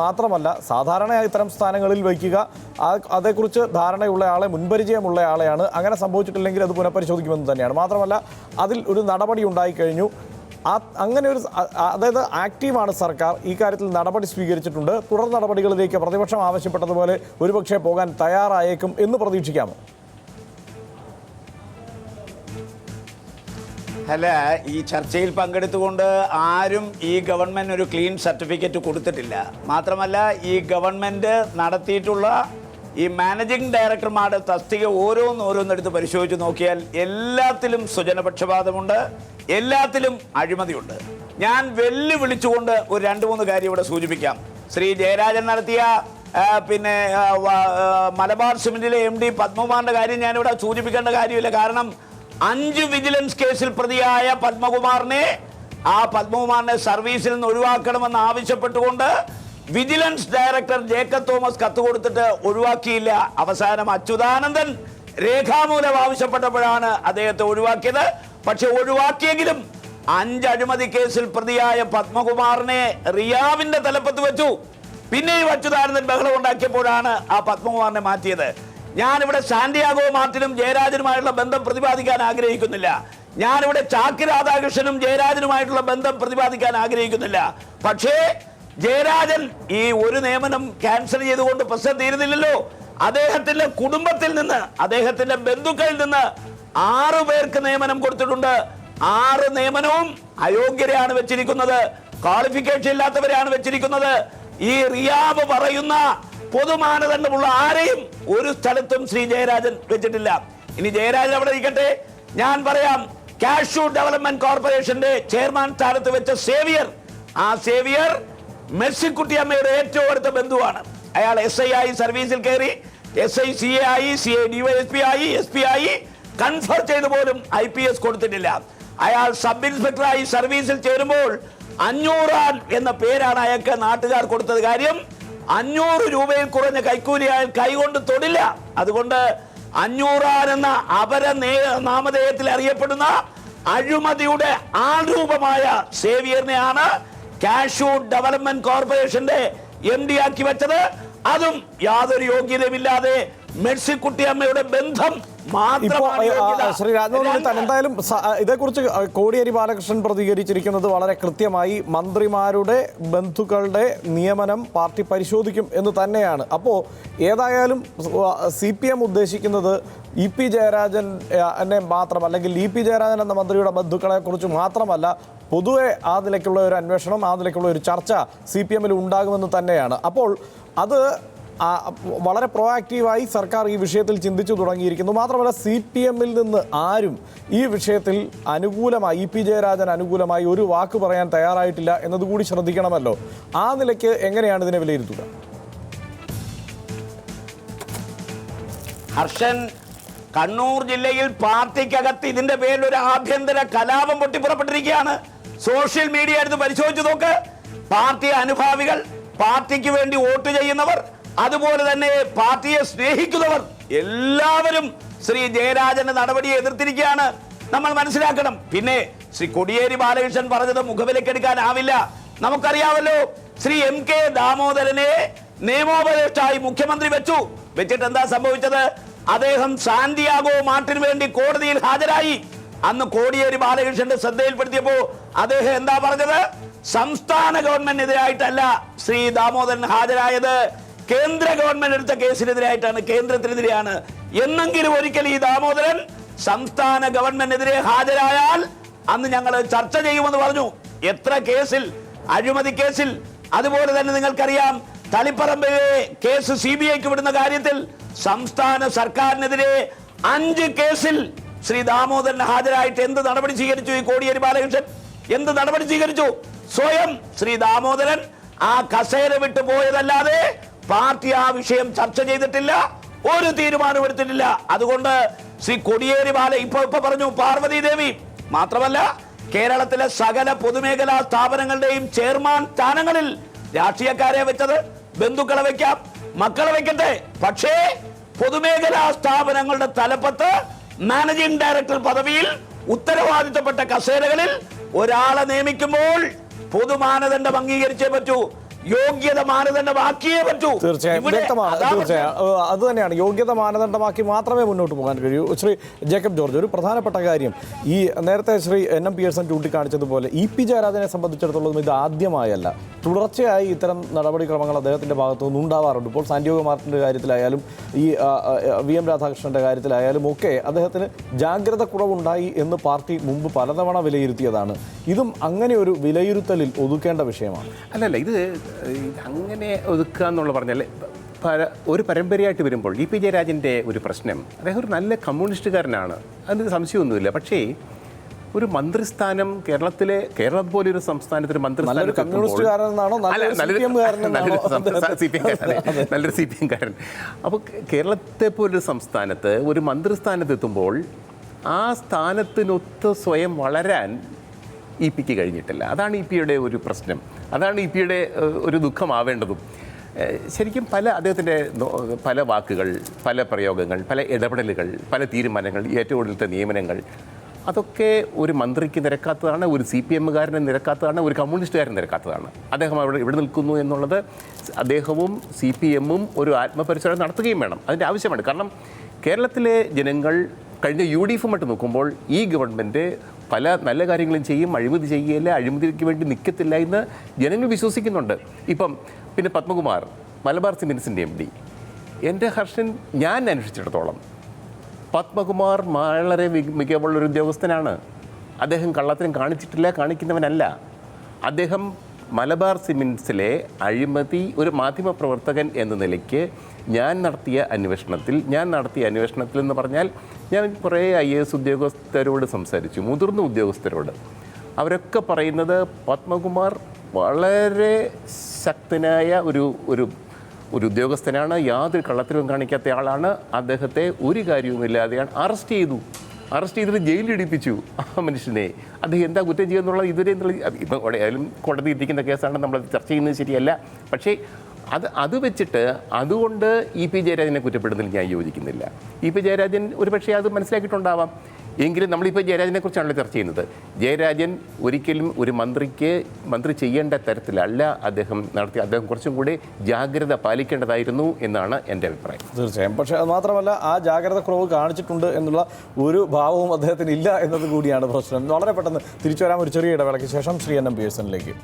മാത്രമല്ല സാധാരണയായി ഇത്തരം സ്ഥാനങ്ങളിൽ വയ്ക്കുക അതേക്കുറിച്ച് ധാരണയുള്ള ആളെ മുൻപരിചയമുള്ള ആളെയാണ് അങ്ങനെ സംഭവിച്ചിട്ടില്ലെങ്കിൽ അത് പുനഃപരിശോധിക്കുമെന്ന് തന്നെയാണ്. മാത്രമല്ല അതിൽ ഒരു നടപടി ഉണ്ടായിക്കഴിഞ്ഞു. ആ അങ്ങനെ ഒരു അതായത് ആക്റ്റീവാണ് സർക്കാർ ഈ കാര്യത്തിൽ നടപടി സ്വീകരിച്ചിട്ടുണ്ട്. തുടർ നടപടികളിലേക്ക് പ്രതിപക്ഷം ആവശ്യപ്പെട്ടതുപോലെ ഒരുപക്ഷെ പോകാൻ തയ്യാറായേക്കും എന്ന് പ്രതീക്ഷിക്കാമോ? അല്ല ഈ ചർച്ചയിൽ പങ്കെടുത്തുകൊണ്ട് ആരും ഈ ഗവൺമെന്റ് ഒരു ക്ലീൻ സർട്ടിഫിക്കറ്റ് കൊടുത്തിട്ടില്ല. മാത്രമല്ല ഈ ഗവൺമെന്റ് നടത്തിയിട്ടുള്ള ഈ മാനേജിംഗ് ഡയറക്ടർമാരുടെ തസ്തിക ഓരോന്നോരോന്നെടുത്ത് പരിശോധിച്ച് നോക്കിയാൽ എല്ലാത്തിലും സ്വജനപക്ഷപാതമുണ്ട് എല്ലാത്തിലും അഴിമതിയുണ്ട്. ഞാൻ വെല്ലുവിളിച്ചുകൊണ്ട് ഒരു രണ്ട് മൂന്ന് കാര്യം ഇവിടെ സൂചിപ്പിക്കാം. ശ്രീ ജയരാജൻ നടത്തിയ പിന്നെ മലബാർ സിമെന്റിലെ എം ഡി പത്മകുമാറിന്റെ കാര്യം ഞാനിവിടെ സൂചിപ്പിക്കേണ്ട കാര്യമില്ല. കാരണം അഞ്ച് വിജിലൻസ് കേസിൽ പ്രതിയായ പത്മകുമാറിനെ ആ പത്മകുമാറിനെ സർവീസിൽ നിന്ന് ഒഴിവാക്കണമെന്ന് ആവശ്യപ്പെട്ടുകൊണ്ട് വിജിലൻസ് ഡയറക്ടർ ജേക്കബ് തോമസ് കത്ത് കൊടുത്തിട്ട് ഒഴിവാക്കിയില്ല. അവസാനം അച്യുതാനന്ദൻ രേഖാമൂലം ആവശ്യപ്പെട്ടപ്പോഴാണ് അദ്ദേഹത്തെ ഒഴിവാക്കിയത്. പക്ഷെ ഒഴിവാക്കിയെങ്കിലും അഞ്ച് അഴിമതി കേസിൽ പ്രതിയായ പത്മകുമാറിനെ റിയാവിന്റെ തലപ്പത്ത് വെച്ചു. പിന്നെയും അച്യുതാനന്ദൻ ബഹളം ഉണ്ടാക്കിയപ്പോഴാണ് ആ പത്മകുമാറിനെ മാറ്റിയത്. ഞാനിവിടെ സാന്റിയാഗോ മാർട്ടിനും ജയരാജനുമായിട്ടുള്ള ബന്ധം പ്രതിപാദിക്കാൻ ആഗ്രഹിക്കുന്നില്ല. ഞാനിവിടെ ചാക്കി രാധാകൃഷ്ണനും ജയരാജനുമായിട്ടുള്ള ബന്ധം പ്രതിപാദിക്കാൻ ആഗ്രഹിക്കുന്നില്ല. പക്ഷേ ജയരാജൻ ഈ ഒരു നിയമനം ക്യാൻസൽ ചെയ്തുകൊണ്ട് പ്രശ്നം തീരുന്നില്ലല്ലോ. അദ്ദേഹത്തിന്റെ കുടുംബത്തിൽ നിന്ന് അദ്ദേഹത്തിന്റെ ബന്ധുക്കളിൽ നിന്ന് ആറു പേർക്ക് നിയമനം കൊടുത്തിട്ടുണ്ട്. ആറ് നിയമനവും അയോഗ്യരെയാണ് വെച്ചിരിക്കുന്നത്. ക്വാളിഫിക്കേഷൻ ഇല്ലാത്തവരെയാണ് വെച്ചിരിക്കുന്നത്. ഈ റിയാബ് പറയുന്ന പൊതുമാനദണ്ഡമുള്ള ആരെയും ഒരു സ്ഥലത്തും ശ്രീ ജയരാജൻ വെച്ചിട്ടില്ല. ഇനി ജയരാജൻ അവിടെ ഇരിക്കട്ടെ. ഞാൻ പറയാം കാഷ്യൂ ഡെവലപ്മെന്റ് കോർപ്പറേഷന്റെ ചെയർമാൻ സ്ഥാനത്ത് വെച്ച സേവിയർ. ആ സേവിയർ മെസ്സിക്കുട്ടിയമ്മയുടെ ഏറ്റവും അടുത്ത ബന്ധുവാണ്. അയാൾ എസ് ഐ ആയി സർവീസിൽ കയറി എസ് ഐ സി എ ആയി C A D Y S P ആയി എസ് പി ആയി കൺഫർ ചെയ്ത് പോലും ഐ പി എസ് കൊടുത്തിട്ടില്ല. അയാൾ സബ് ഇൻസ്പെക്ടറായി സർവീസിൽ ചേരുമ്പോൾ അഞ്ഞൂറാൻ എന്ന പേരാണ് അയാൾക്ക് നാട്ടുകാർ കൊടുത്തത്. കാര്യം അഞ്ഞൂറ് രൂപയിൽ കുറഞ്ഞ കൈക്കൂലി അയാൾ കൈകൊണ്ട് തൊടില്ല. അതുകൊണ്ട് അഞ്ഞൂറാൻ എന്ന അപര നാമധേയത്തിൽ അറിയപ്പെടുന്ന അഴിമതിയുടെ ആൾരൂപമായ സേവിയറിനെയാണ് കാഷു ഡെവലപ്മെന്റ് കോർപ്പറേഷന്റെ എം ഡി ആക്കി വെച്ചത്. അതും യാതൊരു യോഗ്യതയുമില്ലാതെ മെഴ്സിക്കുട്ടിയമ്മയുടെ ബന്ധം. ശ്രീ എന്തായാലും ഇതേക്കുറിച്ച് കോടിയേരി ബാലകൃഷ്ണൻ പ്രതികരിച്ചിരിക്കുന്നത് വളരെ കൃത്യമായി മന്ത്രിമാരുടെ ബന്ധുക്കളുടെ നിയമനം പാർട്ടി പരിശോധിക്കും എന്ന് തന്നെയാണ് അപ്പോൾ ഏതായാലും സി പി എം ഉദ്ദേശിക്കുന്നത് ഇ പി ജയരാജൻ എന്നെ മാത്രം അല്ലെങ്കിൽ ഇ പി ജയരാജൻ എന്ന മന്ത്രിയുടെ ബന്ധുക്കളെ കുറിച്ച് മാത്രമല്ല പൊതുവെ ആ നിലയ്ക്കുള്ള ഒരു അന്വേഷണം ആ നിലയ്ക്കുള്ള ഒരു ചർച്ച സി പി എമ്മിൽ ഉണ്ടാകുമെന്ന് തന്നെയാണ് അപ്പോൾ അത് വളരെ പ്രോആക്റ്റീവായി സർക്കാർ ഈ വിഷയത്തിൽ ചിന്തിച്ചു തുടങ്ങിയിരിക്കുന്നു. മാത്രമല്ല സി പി എമ്മിൽ നിന്ന് ആരും ഈ വിഷയത്തിൽ അനുകൂലമായി ഇ പി ജയരാജൻ അനുകൂലമായി ഒരു വാക്ക് പറയാൻ തയ്യാറായിട്ടില്ല എന്നതുകൂടി ശ്രദ്ധിക്കണമല്ലോ. ആ നിലയ്ക്ക് എങ്ങനെയാണ് ഇതിനെ വിലയിരുത്തുക? ഹർഷൻ കണ്ണൂർ ജില്ലയിൽ പാർട്ടിക്കകത്ത് ഇതിന്റെ പേരിൽ ഒരു ആഭ്യന്തര കലാപം പൊട്ടിപ്പുറപ്പെട്ടിരിക്കുകയാണ് സോഷ്യൽ മീഡിയ എടുത്ത് പരിശോധിച്ചു നോക്ക്. പാർട്ടി അനുഭാവികൾ പാർട്ടിക്ക് വേണ്ടി വോട്ട് ചെയ്യുന്നവർ അതുപോലെ തന്നെ പാർട്ടിയെ സ്നേഹിക്കുന്നവർ എല്ലാവരും ശ്രീ ജയരാജന്റെ നടപടിയെ എതിർത്തിരിക്കുകയാണ്. നമ്മൾ മനസ്സിലാക്കണം. പിന്നെ ശ്രീ കൊടിയേരി ബാലകൃഷ്ണൻ പറഞ്ഞത് മുഖവിലക്കെടുക്കാനാവില്ല. നമുക്കറിയാമല്ലോ ശ്രീ എം കെ ദാമോദരനെ നിയമോപദേഷ്ടായി മുഖ്യമന്ത്രി വെച്ചു. വെച്ചിട്ട് എന്താ സംഭവിച്ചത്? അദ്ദേഹം സാന്റിയാഗോ മാർട്ടിന് വേണ്ടി കോടതിയിൽ ഹാജരായി. അന്ന് കോടിയേരി ബാലകൃഷ്ണന്റെ ശ്രദ്ധയിൽപ്പെടുത്തിയപ്പോ അദ്ദേഹം എന്താ പറഞ്ഞത്? സംസ്ഥാന ഗവൺമെന്റിനെതിരായിട്ടല്ല ശ്രീ ദാമോദരൻ ഹാജരായത്. കേന്ദ്ര ഗവൺമെന്റ് എടുത്ത കേസിനെതിരായിട്ടാണ് കേന്ദ്രത്തിനെതിരെയാണ്. എന്നെങ്കിലും ഒരിക്കൽ ഈ ദാമോദരൻ സംസ്ഥാന ഗവൺമെന്റിനെതിരെ ഹാജരായാൽ അന്ന് ഞങ്ങൾ ചർച്ച ചെയ്യുമെന്ന് പറഞ്ഞു. എത്ര കേസിൽ അഴിമതി കേസിൽ അതുപോലെ തന്നെ നിങ്ങൾക്കറിയാം തളിപ്പറമ്പിലെ കേസ് സി ബി ഐക്ക് വിടുന്ന കാര്യത്തിൽ സംസ്ഥാന സർക്കാരിനെതിരെ അഞ്ച് കേസിൽ ശ്രീ ദാമോദരൻ ഹാജരായിട്ട് എന്ത് നടപടി സ്വീകരിച്ചു ഈ കോടിയേരി ബാലകൃഷ്ണൻ? എന്ത് നടപടി സ്വീകരിച്ചു? സ്വയം ശ്രീ ദാമോദരൻ ആ കസേര വിട്ടു പോയതല്ലാതെ പാർട്ടി ആ വിഷയം ചർച്ച ചെയ്തിട്ടില്ല ഒരു തീരുമാനമെടുത്തിട്ടില്ല. അതുകൊണ്ട് ശ്രീ കൊടിയേരി ബാല ഇപ്പൊ ഇപ്പൊ പറഞ്ഞു പാർവതി ദേവി മാത്രമല്ല കേരളത്തിലെ സകല പൊതുമേഖലാ സ്ഥാപനങ്ങളുടെയും ചെയർമാൻ സ്ഥാനങ്ങളിൽ രാഷ്ട്രീയക്കാരെ വെച്ചത് ബന്ധുക്കളെ വെക്കാം മക്കളെ വെക്കട്ടെ. പക്ഷേ പൊതുമേഖലാ സ്ഥാപനങ്ങളുടെ തലപ്പത്ത് മാനേജിംഗ് ഡയറക്ടർ പദവിയിൽ ഉത്തരവാദിത്തപ്പെട്ട കസേരകളിൽ ഒരാളെ നിയമിക്കുമ്പോൾ പൊതുമാനദണ്ഡം അംഗീകരിച്ചേ പറ്റൂ. യോഗ്യത മാനദണ്ഡമാക്കിയേ പറ്റൂ. തീർച്ചയായും. ഇവിടെ വ്യക്തമാണ്. തീർച്ചയായും. അത് തന്നെയാണ്. യോഗ്യത മാനദണ്ഡമാക്കി മാത്രമേ മുന്നോട്ട് പോകാൻ കഴിയൂ. ശ്രീ ജേക്കബ് ജോർജ് ഒരു പ്രധാനപ്പെട്ട കാര്യം. ഈ നേരത്തെ ശ്രീ എൻ. എം. പിയേഴ്സൺ ചൂണ്ടിക്കാണിച്ചതുപോലെ ഇ പി ജയരാജനെ സംബന്ധിച്ചിടത്തോളം ഇത് ആദ്യമായല്ല. തുടർച്ചയായി ഇത്തരം നടപടിക്രമങ്ങൾ അദ്ദേഹത്തിന്റെ ഭാഗത്തു നിന്ന് ഉണ്ടാവാറുണ്ട്. ഇപ്പോൾ സാന്റിയോഗ മാർട്ടിന്റെ കാര്യത്തിലായാലും ഈ വി എം രാധാകൃഷ്ണന്റെ കാര്യത്തിലായാലും ഒക്കെ അദ്ദേഹത്തിന് ജാഗ്രത കുറവുണ്ടായി എന്ന് പാർട്ടി മുമ്പ് പലതവണ വിലയിരുത്തിയതാണ്. ഇതും അങ്ങനെ ഒരു വിലയിരുത്തലിൽ ഒതുക്കേണ്ട വിഷയമാണ്. അല്ലല്ല ഇത് അങ്ങനെ ഒതുക്കുക എന്നുള്ള പറഞ്ഞാൽ പര ഒരു പരമ്പരയായിട്ട് വരുമ്പോൾ ഇ പി ജയരാജന്റെ ഒരു പ്രശ്നം അദ്ദേഹം ഒരു നല്ല കമ്മ്യൂണിസ്റ്റുകാരനാണ്. അതിന് സംശയമൊന്നുമില്ല. പക്ഷേ ഒരു മന്ത്രിസ്ഥാനം കേരളത്തിലെ കേരളം പോലെ ഒരു സംസ്ഥാനത്തിന് നല്ലൊരു? സി പി എം നല്ലൊരു സി പി എം കാരൻ. അപ്പോൾ കേരളത്തെ പോലൊരു സംസ്ഥാനത്ത് ഒരു മന്ത്രിസ്ഥാനത്ത് എത്തുമ്പോൾ ആ സ്ഥാനത്തിനൊത്ത് സ്വയം വളരാൻ ഇ പിക്ക് കഴിഞ്ഞിട്ടില്ല. അതാണ് ഇ പിയുടെ ഒരു പ്രശ്നം. അതാണ് ഇ പിയുടെ ഒരു ദുഃഖമാവേണ്ടതും. ശരിക്കും പല അദ്ദേഹത്തിന്റെ പല വാക്കുകൾ പല പ്രയോഗങ്ങൾ പല ഇടപെടലുകൾ പല തീരുമാനങ്ങൾ ഏറ്റവും കൂടുതലത്തെ നിയമനങ്ങൾ അതൊക്കെ ഒരു മന്ത്രിക്ക് നിരക്കാത്തതാണ് ഒരു സി പി എമ്മുകാരനെ നിരക്കാത്തതാണ് ഒരു കമ്മ്യൂണിസ്റ്റുകാരൻ നിരക്കാത്തതാണ്. അദ്ദേഹം അവിടെ ഇവിടെ നിൽക്കുന്നു എന്നുള്ളത് അദ്ദേഹവും സി പി എമ്മും ഒരു ആത്മപരിശോധന നടത്തുകയും വേണം. അതിന്റെ ആവശ്യമാണ്. കാരണം കേരളത്തിലെ ജനങ്ങൾ കഴിഞ്ഞ യു ഡി എഫുമായിട്ട് നോക്കുമ്പോൾ ഈ ഗവൺമെന്റ് പല നല്ല കാര്യങ്ങളും ചെയ്യും അഴിമതി ചെയ്യുകയില്ല അഴിമതിക്ക് വേണ്ടി നിൽക്കത്തില്ല എന്ന് ജനങ്ങൾ വിശ്വസിക്കുന്നുണ്ട്. ഇപ്പം പിന്നെ പത്മകുമാർ മലബാർ സിമെൻസിന്റെ എം ഡി. എന്റെ ഹർഷൻ ഞാൻ അന്വേഷിച്ചിടത്തോളം പത്മകുമാർ വളരെ മികവുള്ളൊരു ഉദ്യോഗസ്ഥനാണ്. അദ്ദേഹം കള്ളത്തിനും കാണിച്ചിട്ടില്ല കാണിക്കുന്നവനല്ല. അദ്ദേഹം മലബാർ സിമെൻസിലെ അഴിമതി ഒരു മാധ്യമപ്രവർത്തകൻ എന്ന നിലയ്ക്ക് ഞാൻ നടത്തിയ അന്വേഷണത്തിൽ ഞാൻ നടത്തിയ അന്വേഷണത്തിൽ എന്ന് പറഞ്ഞാൽ ഞാൻ കുറേ ഐ എ എസ് ഉദ്യോഗസ്ഥരോട് സംസാരിച്ചു മുതിർന്ന ഉദ്യോഗസ്ഥരോട്. അവരൊക്കെ പറയുന്നത് പത്മകുമാർ വളരെ ശക്തനായ ഒരു ഒരു ഒരു ഉദ്യോഗസ്ഥനാണ് യാതൊരു കള്ളത്തിലും കാണിക്കാത്ത ആളാണ്. അദ്ദേഹത്തെ ഒരു കാര്യവുമില്ലാതെയാണ് അറസ്റ്റ് ചെയ്തു. അറസ്റ്റ് ചെയ്തിട്ട് ജയിലിലിടിപ്പിച്ചു ആ മനുഷ്യനെ. അദ്ദേഹം എന്താ കുറ്റം ചെയ്യുന്നുള്ളത് ഇതുവരെ ഇപ്പം എവിടെയായാലും കോടതി ഇരിക്കുന്ന കേസാണ് നമ്മൾ ചർച്ച ചെയ്യുന്നത് ശരിയല്ല. പക്ഷേ അത് അത് വെച്ചിട്ട് അതുകൊണ്ട് ഇ പി ജയരാജനെ കുറ്റപ്പെടുന്നതിൽ ഞാൻ യോജിക്കുന്നില്ല. ഇ പി ജയരാജൻ ഒരു പക്ഷേ അത് മനസ്സിലാക്കിയിട്ടുണ്ടാവാം. എങ്കിലും നമ്മളിപ്പോൾ ജയരാജനെ കുറിച്ചാണല്ലോ ചർച്ച ചെയ്യുന്നത്. ജയരാജൻ ഒരിക്കലും ഒരു മന്ത്രിക്ക് മന്ത്രി ചെയ്യേണ്ട തരത്തിലല്ല അദ്ദേഹം നടത്തി അദ്ദേഹം കുറച്ചും കൂടി ജാഗ്രത പാലിക്കേണ്ടതായിരുന്നു എന്നാണ് എന്റെ അഭിപ്രായം. തീർച്ചയായും. പക്ഷേ അത് മാത്രമല്ല ആ ജാഗ്രത കുറവ് കാണിച്ചിട്ടുണ്ട് എന്നുള്ള ഒരു ഭാവവും അദ്ദേഹത്തിന് ഇല്ല എന്നത് കൂടിയാണ് പ്രശ്നം. വളരെ പെട്ടെന്ന് തിരിച്ചു വരാൻ ഒരു ചെറിയ ഇടവേളയ്ക്ക് ശേഷം ശ്രീ എൻ എം പിയേഴ്സണിലേക്ക്